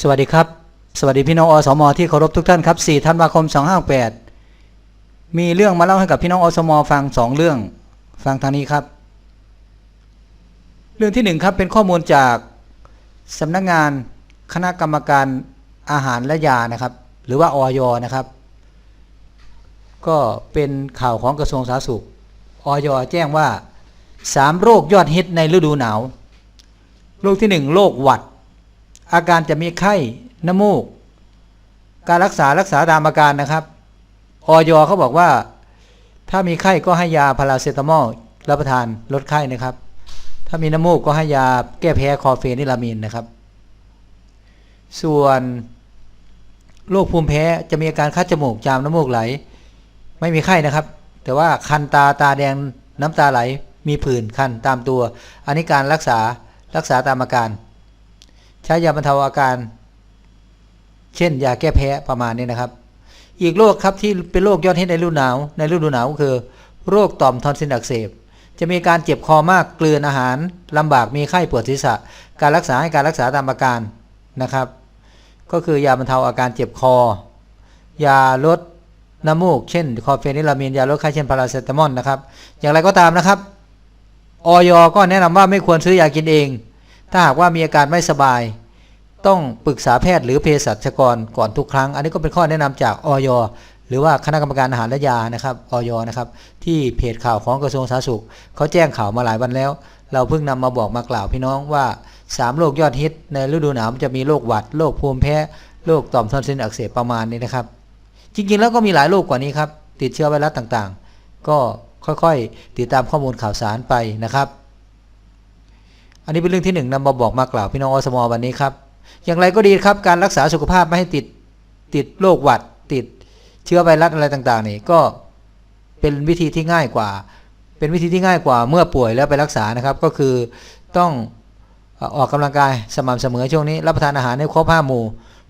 สวัสดีครับ สวัสดีพี่น้องอสมที่เคารพทุกท่านครับ4ธันวาคม 2568มีเรื่องมาเล่าให้กับพี่น้องอสมฟังสองเรื่อง ฟังทางนี้ครับ เรื่องที่หนึ่งครับเป็นข้อมูลจากสำนักงานคณะกรรมการอาหารและยานะครับ หรือว่าออยนะครับ ก็เป็นข่าวของกระทรวงสาธารณสุขออยแจ้งว่า 3 โรคยอดฮิตในฤดูหนาว โรคที่ 1 โรคหวัด อาการจะมีไข้น้ำมูก การรักษารักษาตามอาการนะครับออยเขาบอกว่า ถ้ามีไข้ก็ให้ยาพาราเซตามอลรับประทานลดไข้นะครับ ถ้ามีน้ำมูกก็ให้ยาแก้แพ้คอเฟนิลามีนนะครับ ส่วนโรคภูมิแพ้จะมีอาการคัดจมูกจามน้ำมูกไหล ไม่มีไข้นะครับ แต่ว่าคันตาตาแดงน้ำตาไหล มีผื่นคันตามตัว อันนี้การรักษารักษาตามอาการ ใช้ยาบรรเทาอาการ เช่นยาแก้แพ้ประมาณนี้นะครับ อีกโรคครับที่เป็นโรคยอดฮิตในฤดูหนาว ในฤดูหนาวก็คือ โรคต่อมทอนซิลอักเสบจะมีการเจ็บคอมากกลืนอาหารลำบากมีไข้ปวดศีรษะ การรักษาให้การรักษาตามอาการนะครับ ก็คือยาบรรเทาอาการเจ็บคอ ยาลดน้ำมูก เช่น คอเฟนิลามีนยาลดไข้เช่นพาราเซตามอลนะครับ อย่างไรก็ตามนะครับออยก็แนะนำว่าไม่ควรซื้อยากินเอง ถ้าหากว่ามีอาการไม่สบาย ต้องปรึกษาแพทย์หรือเภสัชกรก่อนทุกครั้ง อันนี้ก็เป็นข้อแนะนำจากออยหรือว่าคณะกรรมการอาหารและยานะครับออยนะครับที่เพจข่าวของกระทรวงสาธารณสุขเขาแจ้งข่าวมาหลายวันแล้ว เราเพิ่งนำมาบอกมากล่าวพี่น้องว่า 3 โรคยอดฮิต ในฤดูหนาวจะมีโรคหวัดโรคภูมิแพ้โรคต่อมทอนซิลอักเสบประมาณนี้นะครับ จริงๆแล้วก็มีหลายโรคกว่านี้ครับติดเชื้อไวรัสต่างๆ ก็ค่อยๆ ติดตามข้อมูลข่าวสารไปนะครับ อันนี้เป็นเรื่องที่หนึ่งนำมาบอกมากล่าวพี่น้องอสมวันนี้ครับ อย่างไรก็ดีครับการรักษาสุขภาพไม่ให้ติดติดโรคหวัด ติดเชื้อไวรัสอะไรต่างๆ นี่ก็เป็นวิธีที่ง่ายกว่า เป็นวิธีที่ง่ายกว่าเมื่อป่วยแล้วไปรักษานะครับ ก็คือต้องออออกกำลังกายสม่ำเสมอช่วงนี้ รับประทานอาหารให้ครบห้าหมู่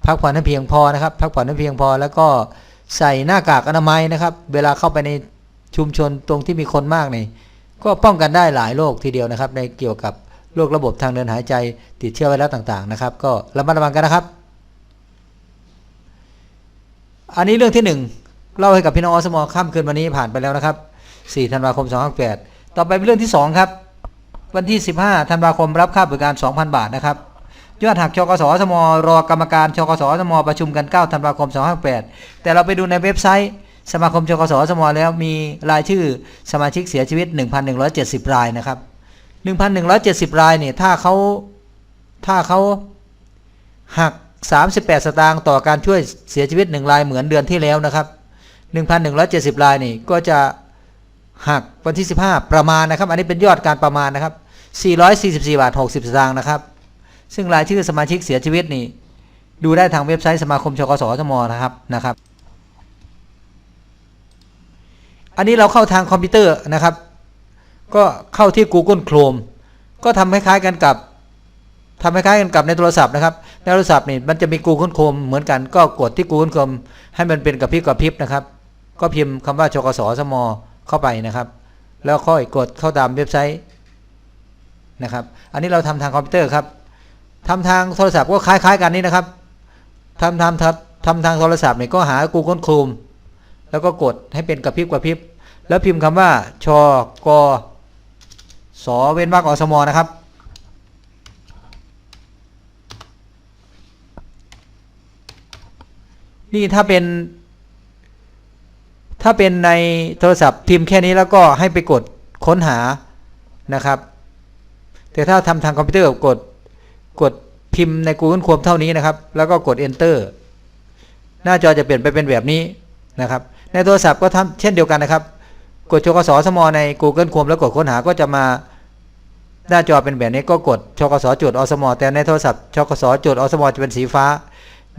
พักผ่อนให้เพียงพอนะครับ พักผ่อนให้เพียงพอ แล้วก็ใส่หน้ากากอนามัยนะครับ เวลาเข้าไปในชุมชนตรงที่มีคนมากนี่ก็ป้องกันได้หลายโรคทีเดียวนะครับ ในเกี่ยวกับ โรคระบบทางเดินหายใจ ติดเชื้อไวรัสต่างๆนะครับ ก็ระมัดระวังกันนะครับ อันนี้เรื่องที่หนึ่งเล่าให้กับพี่น้องอสมค่ำคืนวันนี้ผ่านไปแล้วนะครับ 4 ธันวาคม 2568ต่อไปเป็นเรื่องที่ 2 ครับ วันที่ 15 ธันวาคมรับค่าบริการ 2,000 บาทนะครับยอดหักชกสสมรอกรรมการชกสสมประชุมกัน9ธันวาคม 2568แต่เราไปดูในเว็บไซต์สมาคมชกสสมแล้วมีรายชื่อสมาชิกเสียชีวิต 1,170 รายนะครับ 1,170 รายเนี่ยถ้าเขาถ้าเขาหัก 38 สตางค์ต่อการช่วยเสียชีวิต 1 รายเหมือนเดือนที่แล้วนะครับ 1,170 รายนี่ก็จะหักวันที่ 15 ประมาณนะครับ อันนี้เป็นยอดการประมาณนะครับ 444 บาท 60 สตางค์นะครับ ซึ่งรายชื่อสมาชิกเสียชีวิตนี่ดูได้ทางเว็บไซต์สมาคมชกสสมนะครับนะครับ อันนี้เราเข้าทางคอมพิวเตอร์นะครับ ก็เข้าที่ Google Chrome ก็ทำคล้ายๆกันกับทำคล้ายๆกันกับในโทรศัพท์นะครับ ในโทรศัพท์นี่มันจะมี Google Chrome เหมือนกันก็กดที่ Google Chrome ให้มันเป็นกระพริบกระพริบนะครับ ก็พิมพ์คำว่าชกสสมเข้าไปนะครับ แล้วค่อยกดเข้าตามเว็บไซต์นะครับ อันนี้เราทำทางคอมพิวเตอร์ครับทำทางโทรศัพท์ก็คล้ายๆกันนี่นะครับทำทำทำทำทางโทรศัพท์เนี่ยก็หา Google Chrome แล้วก็กดให้เป็นกระพริบกระพริบ แล้วพิมพ์คำว่าชก สอเว้นวรรคอสมอนะครับ นี่ถ้าเป็น ถ้าเป็นในโทรศัพท์พิมพ์แค่นี้แล้วก็ให้ไปกดค้นหานะครับ แต่ถ้าทำทางคอมพิวเตอร์กดกดพิมพ์ใน Google Chrome เท่านี้นะครับ แล้วก็กด Enter หน้าจอจะเปลี่ยนไปเป็นแบบนี้นะครับ ในโทรศัพท์ก็ทำเช่นเดียวกันนะครับ กดชกสสมใน Google Chrome แล้วกดค้นหาก็จะมา หน้าจอเป็นแบบนี้ก็กดชกสจุดอสมอแต่ในโทรศัพท์ชกสจุดอสมอจะเป็นสีฟ้า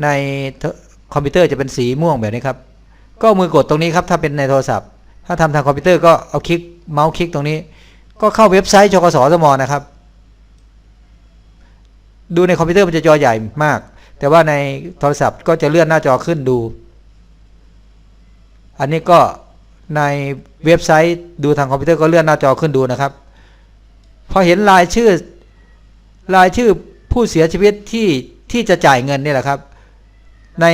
ในคอมพิวเตอร์จะเป็นสีม่วงแบบนี้ครับ ก็มือกดตรงนี้ครับถ้าเป็นในโทรศัพท์ ถ้าทำทางคอมพิวเตอร์ก็เอาคลิกเมาส์คลิกตรงนี้ ก็เข้าเว็บไซต์ชกสสมนะครับ ดูในคอมพิวเตอร์มันจะจอใหญ่มาก แต่ว่าในโทรศัพท์ก็จะเลื่อนหน้าจอขึ้นดู อันนี้ก็ในเว็บไซต์ดูทางคอมพิวเตอร์ก็เลื่อนหน้าจอขึ้นดูนะครับ พอเห็นรายชื่อรายชื่อผู้เสียชีวิตที่ที่จะจ่ายเงินนี่แหละครับ ใน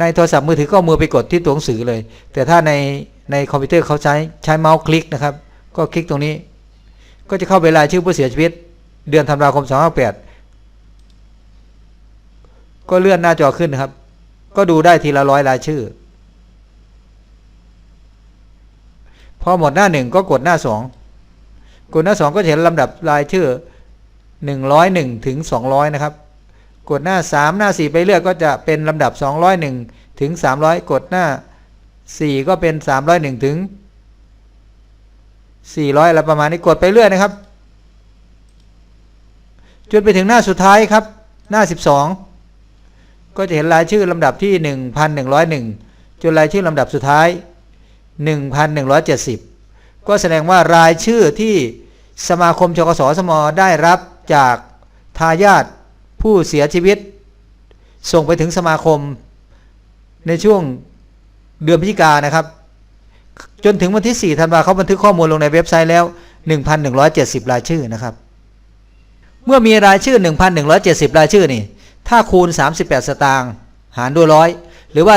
ในโทรศัพท์มือถือก็มือไปกดที่ตัวหนังสือเลย แต่ถ้าในในคอมพิวเตอร์เขาใช้ใช้เมาส์คลิกนะครับ ก็คลิกตรงนี้ ก็จะเข้าไปรายชื่อผู้เสียชีวิต เดือนธันวาคม2568ก็เลื่อนหน้าจอขึ้นนะครับ ก็ดูได้ทีละร้อยรายชื่อ พอหมดหน้าหนึ่งก็กดหน้าสอง กดหน้าสองก็จะเห็นลำดับรายชื่อ 101 ถึง 200 นะครับ กดหน้า 3 หน้า 4 ไปเรื่อยก็จะเป็นลำดับ 201 ถึง 300 กดหน้า 4 ก็เป็น 301 ถึง 400อะไรประมาณนี้กดไปเรื่อยนะครับ จนไปถึงหน้าสุดท้ายครับ หน้า 12 ก็จะเห็นรายชื่อลำดับที่ 1,101 จนรายชื่อลำดับสุดท้าย 1,170 ก็แสดงว่ารายชื่อที่สมาคมชกสสมได้รับจากทายาทผู้เสียชีวิต ส่งไปถึงสมาคมในช่วงเดือนพฤศจิกายนนะครับ จนถึงวันที่ 4 ธันวาเขาบันทึกข้อมูลลงในเว็บไซต์แล้ว 1,170 รายชื่อนะครับ เมื่อมีรายชื่อ 1,170 รายชื่อนี่ ถ้าคูณ 38 สตางค์หารด้วยร้อยหรือว่า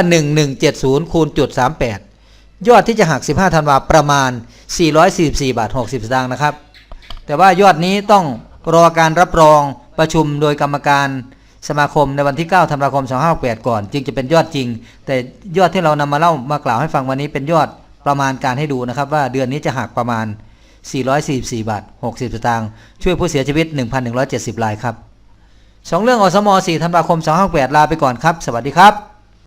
1170 คูณจุด38 ยอดที่จะหัก 15ธันวาประมาณ 444 บาท 60 สตางค์นะครับ แต่ว่ายอดนี้ต้องรอการรับรองประชุมโดยกรรมการสมาคมในวันที่ 9 ธันวาคม 2568 ก่อน จึงจะเป็นยอดจริง แต่ยอดที่เรานำมาเล่ามากล่าวให้ฟังวันนี้เป็นยอดประมาณการให้ดูนะครับ ว่าเดือนนี้จะหักประมาณ 444 บาท 60 สตางค์ช่วยผู้เสียชีวิต 1,170 รายครับสองเรื่องอสม4ธันวาคม 2568 ลาไปก่อนครับ สวัสดีครับ